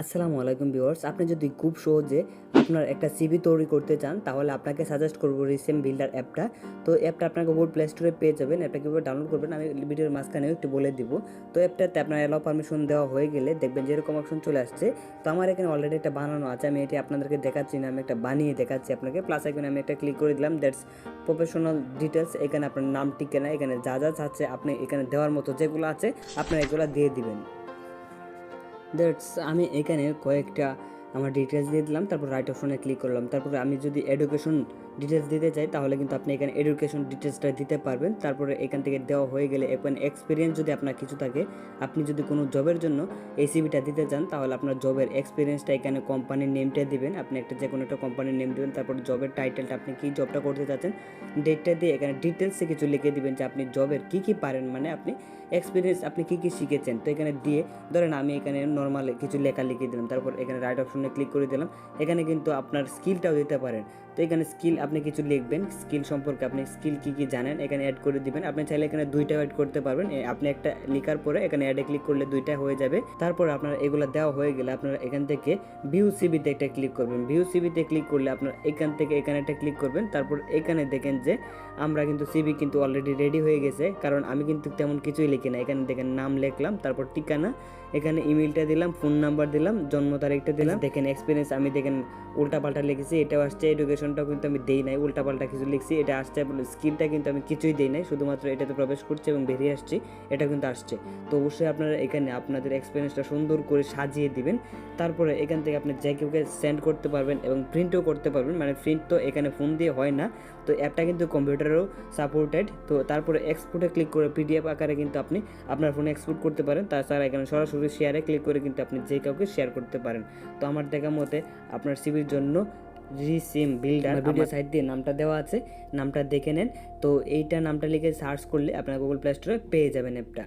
আসসালামু আলাইকুম ভিউয়ার্স, আপনি যদি খুব সহজে আপনার একটা সিভি তৈরি করতে চান, তাহলে আপনাকে সাজেস্ট করব রিসেম বিল্ডার অ্যাপটা। তো অ্যাপটা আপনাকে গুগল প্লে স্টোরে পেয়ে যাবেন। অ্যাপটা কীভাবে ডাউনলোড করবেন, আমি ভিডিওর মাঝখানে একটু বলে দিব। তো অ্যাপটাতে আপনার অ্যালাউ পারমিশন দেওয়া হয়ে গেলে দেখবেন যেরকম অপশন চলে আসছে, তো আমার এখানে অলরেডি একটা বানানো আছে, আমি এটি আপনাদেরকে দেখাচ্ছি না, আমি একটা বানিয়ে দেখাচ্ছি আপনাকে। প্লাস এখানে আমি একটা ক্লিক করে দিলাম দ্যাটস প্রফেশনাল ডিটেলস এখানে আপনার নাম ঠিকানা এখানে যা যা চাচ্ছে আপনি এখানে দেওয়ার মতো যেগুলো আছে, আপনারা এগুলো দিয়ে দিবেন। দ্যাটস আমি এখানে কয়েকটা আমার ডিটেলস দিয়ে দিলাম, তারপর রাইট অপশনে ক্লিক করলাম। তারপরে আমি যদি এডুকেশন ডিটেলস দিতে চাই, তাহলে কিন্তু আপনি এখানে এডুকেশন ডিটেলসটা দিতে পারবেন। তারপরে এখান থেকে দেওয়া হয়ে গেলে এখন এক্সপিরিয়েন্স যদি আপনার কিছু থাকে, আপনি যদি কোনো জবের জন্য এই দিতে চান, তাহলে আপনার জবের এক্সপিরিয়েন্সটা এখানে কোম্পানির নেমটা দিবেন। আপনি একটা যে কোনো একটা কোম্পানির নেম দিবেন, তারপর জবের টাইটেলটা আপনি কী জবটা করতে চাচ্ছেন ডেটটা দিয়ে এখানে ডিটেলসে কিছু লিখে দিবেন যে আপনি জবের কী কী পারেন মানে আপনি এক্সপিরিয়েন্স আপনি কী কী শিখেছেন। তো এখানে দিয়ে ধরেন আমি এখানে নর্মাল কিছু লেখা লিখে দিলাম, তারপর এখানে রাইট অপশনে ক্লিক করে দিলাম। এখানে কিন্তু আপনার স্কিলটাও দিতে পারেন। তো এখানে স্কিল আপনি কিছু লিখবেন। স্কিল সম্পর্কে আপনি স্কিল কী কী জানেন, এখানে অ্যাড করে দিবেন। আপনি চাইলে এখানে দুইটাও অ্যাড করতে পারবেন। আপনি একটা লেখার পরে এখানে অ্যাডে ক্লিক করলে দুইটা হয়ে যাবে। তারপর আপনার এগুলো দেওয়া হয়ে গেলে আপনারা এখান থেকে ভিউ সিবিতে একটা ক্লিক করবেন। ভিউ সিবিতে ক্লিক করলে আপনার এখান থেকে এখানে একটা ক্লিক করবেন। তারপর এখানে দেখেন যে আমরা কিন্তু সিবি কিন্তু অলরেডি রেডি হয়ে গেছে। কারণ আমি কিন্তু তেমন কিছুই লিখি না। এখানে দেখেন নাম লিখলাম, তারপর ঠিকানা, এখানে ইমেলটা দিলাম ফোন নাম্বার দিলাম, জন্ম তারিখটা দিলাম। দেখেন এক্সপিরিয়েন্স আমি দেখেন উল্টাপাল্টা লিখেছি, এটাও আসছে এডুকেশনটাও কিন্তু আমি দেই নাই, উল্টাপাল্টা কিছু লিখছি, এটা আসছে স্কিলটা কিন্তু আমি কিছুই দেই নাই, শুধুমাত্র এটাতে প্রবেশ করছি এবং বেরিয়ে আসছি, এটা কিন্তু আসছে। তো অবশ্যই আপনারা এখানে আপনাদের এক্সপিরিয়েন্সটা সুন্দর করে সাজিয়ে দিবেন, তারপরে এখান থেকে আপনি যে কেউকে সেন্ড করতে পারবেন এবং প্রিন্টও করতে পারবেন মানে প্রিন্ট তো এখানে ফোন দিয়ে হয় না, তো অ্যাপটা কিন্তু কম্পিউটারেও সাপোর্টেড তো তারপরে এক্সপোর্টে ক্লিক করে পিডিএফ আকারে কিন্তু আপনি আপনার ফোনে এক্সপোর্ট করতে পারেন, তাছাড়া এখানে সরাসরি শেয়ারে ক্লিক করে কিন্তু আপনি যে কাউকে শেয়ার করতে পারেন। তো আমার দেখা মতে আপনার সিভির জন্য রিসিম বিল্ডার ভিডিও সাইট দিয়ে নামটা দেওয়া আছে নামটা দেখে নেন। তো এইটা নামটা লিখে সার্চ করলে আপনার গুগল প্লে স্টোরে পেয়ে যাবেন অ্যাপটা